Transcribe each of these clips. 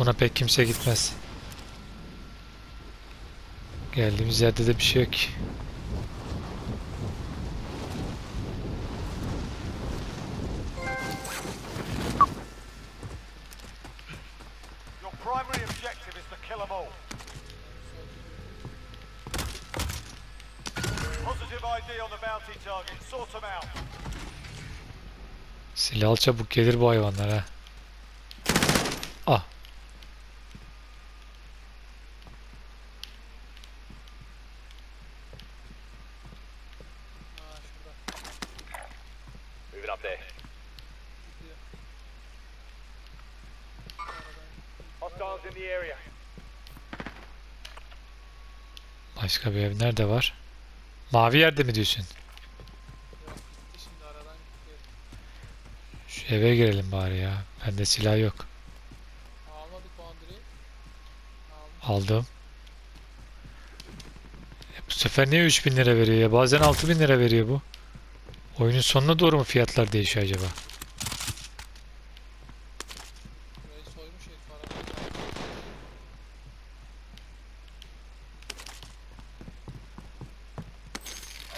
Buna pek kimse gitmez. Geldiğimiz yerde de bir şey yok ki. Your primary objective is to kill them all. Positive ID on the bounty target. Sort them out. Silah çabuk gelir bu hayvanlar ha. Ah. Ha şurada. There. Gidiyor. Hostiles in the area. Başka bir ev nerede var? Mavi yerde mi diyorsun? Şu eve girelim bari ya. Bende silah yok. Aldım. E bu sefer niye 3000 lira veriyor ya? Bazen 6000 lira veriyor bu. Oyunun sonuna doğru mu fiyatlar değişiyor acaba?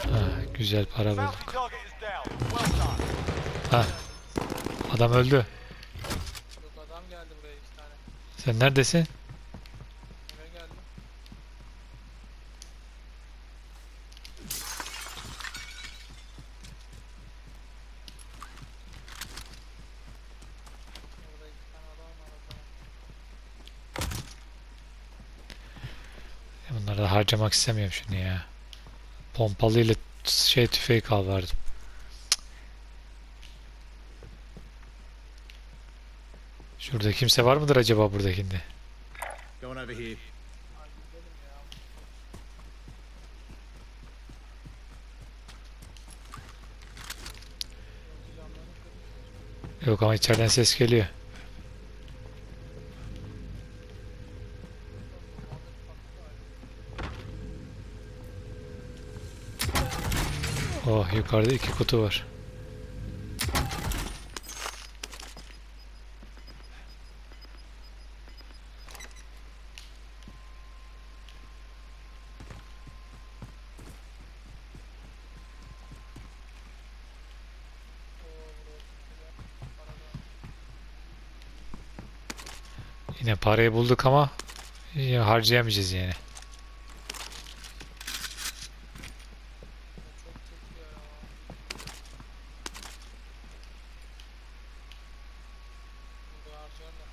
Ha, güzel para bulduk. Ha. Adam öldü. Yok adam geldi buraya iki tane. Sen neredesin? Eve geldi. Orada iki tane adam var o zaman. Bunları da harcamak istemiyorum şunu ya. Pompalı ile şey tüfeği kal verdim. Şurada kimse var mıdır acaba buradakinde? Yok ama içeriden ses geliyor. Oh yukarıda iki kutu var. Yine parayı bulduk ama yine harcayamayacağız yani. Çok çekiyor ya. Burada harcarlar.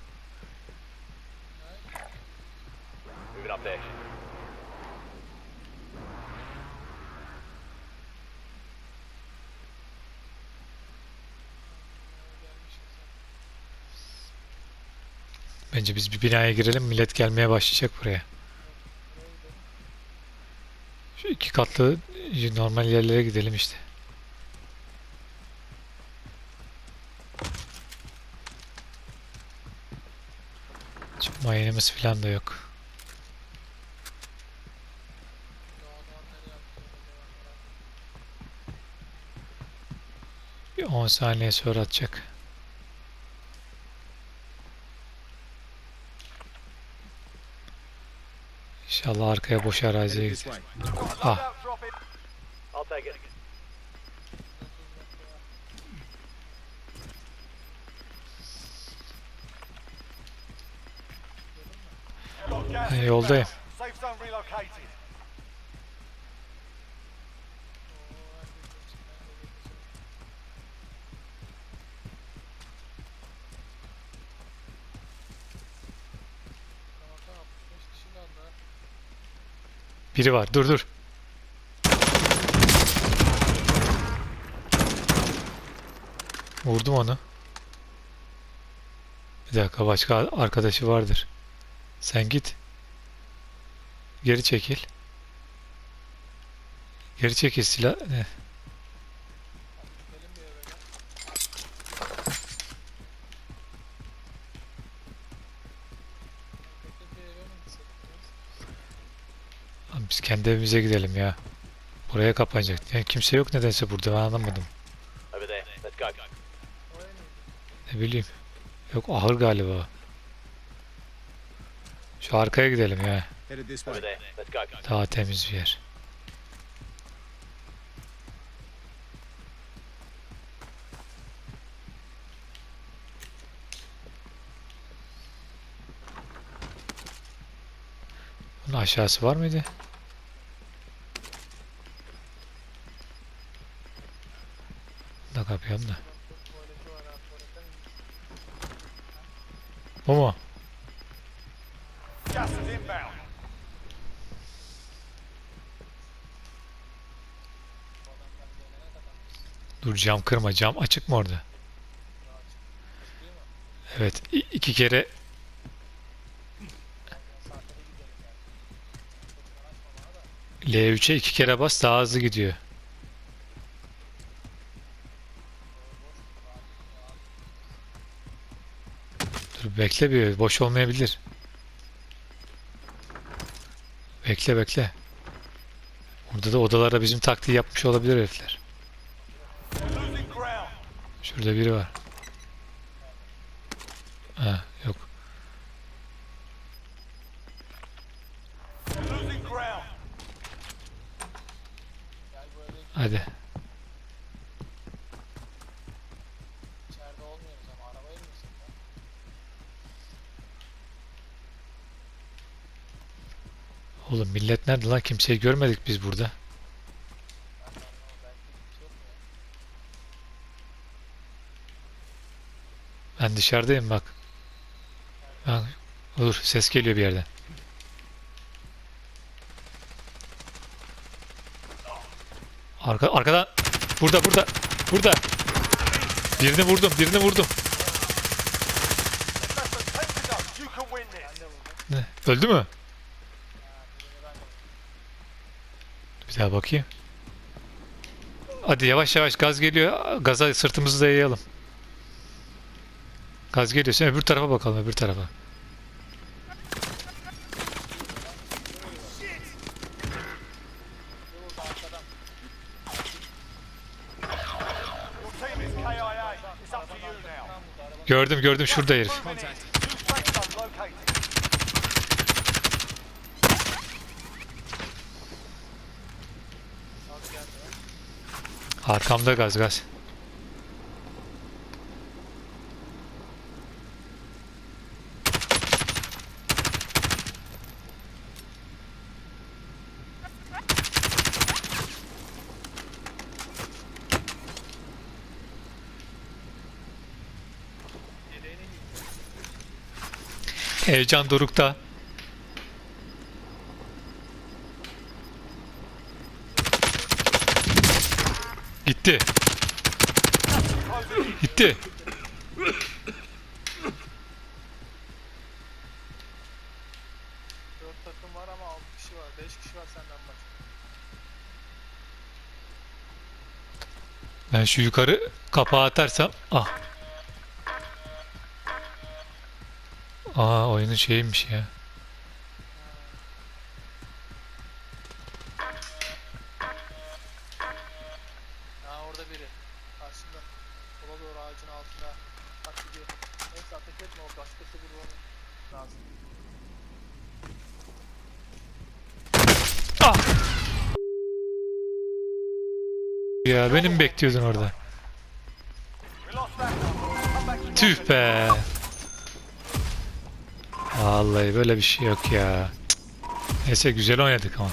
Ne? Zaten. Bence biz bir binaya girelim millet gelmeye başlayacak buraya. Şu iki katlı normal yerlere gidelim işte. Çıkma yerimiz falan da yok. Ya adam nereye atıyor acaba? Merak Bir 10 saniye sonra atacak. İnşallah arkaya boş araziye way. Ah. Loadout Biri var. Dur dur. Vurdum onu. Bir dakika başka arkadaşı vardır. Sen git. Geri çekil. Geri çekil silah. Ne? Gidelim bir eve gel. Markette bir eve mi gitsek biraz? Lan Biz kendi evimize gidelim ya. Buraya kapanacak. Yani kimse yok nedense burada ben anlamadım. Ne bileyim. Yok ahır galiba. Şu arkaya gidelim ya. Daha temiz bir yer. Bunun aşağısı var mıydı? Da kapayalım da. Bu mu? Dur cam kırma. Cam açık mı orada? Evet. iki kere Yani saatte de gidelim yani. Kocaman açma bana da. L3'e iki kere bas daha hızlı gidiyor. Dur bekle bir boş olmayabilir. Bekle bekle. Burada da odalara bizim taktiği yapmış olabilir herifler. Şurada biri var. Ha yok. Hadi. içeride olmuyoruz ama arabaya mı gitsek lan? Oğlum millet nerede lan? Kimseyi görmedik biz burada. Ben? Ben dışarıdayım bak. Bak. Olur ses geliyor bir yerden. Arka, arkadan. Burada burada. Burada. Birini vurdum birini vurdum. Less than 10 to go. You can win this. Ben de vurdum. Ne? Öldü mü? Ha, birini ben de vurdum. Bir daha bakayım. Hadi yavaş yavaş gaz geliyor. Gaza sırtımızı dayayalım. Gaz geliyor. Sen öbür tarafa bakalım öbür tarafa. Gördüm gördüm şurada herif. Arkamda gaz gaz. Heyecan dorukta. Gitti. Gitti. Dört takım var ama altı kişi var. Beş kişi var senden başka. Ben şu yukarı kapağı atarsam ah. Aa oyunun şeyiymiş ya. Ağacın altında. Bak gidiyor. Neyse ateş etme o başkası vurmanın lazım. Ah! Ya benim bekliyordun orada. Tüh be. Vallahi böyle bir şey yok ya. Neyse güzel oynadık ama.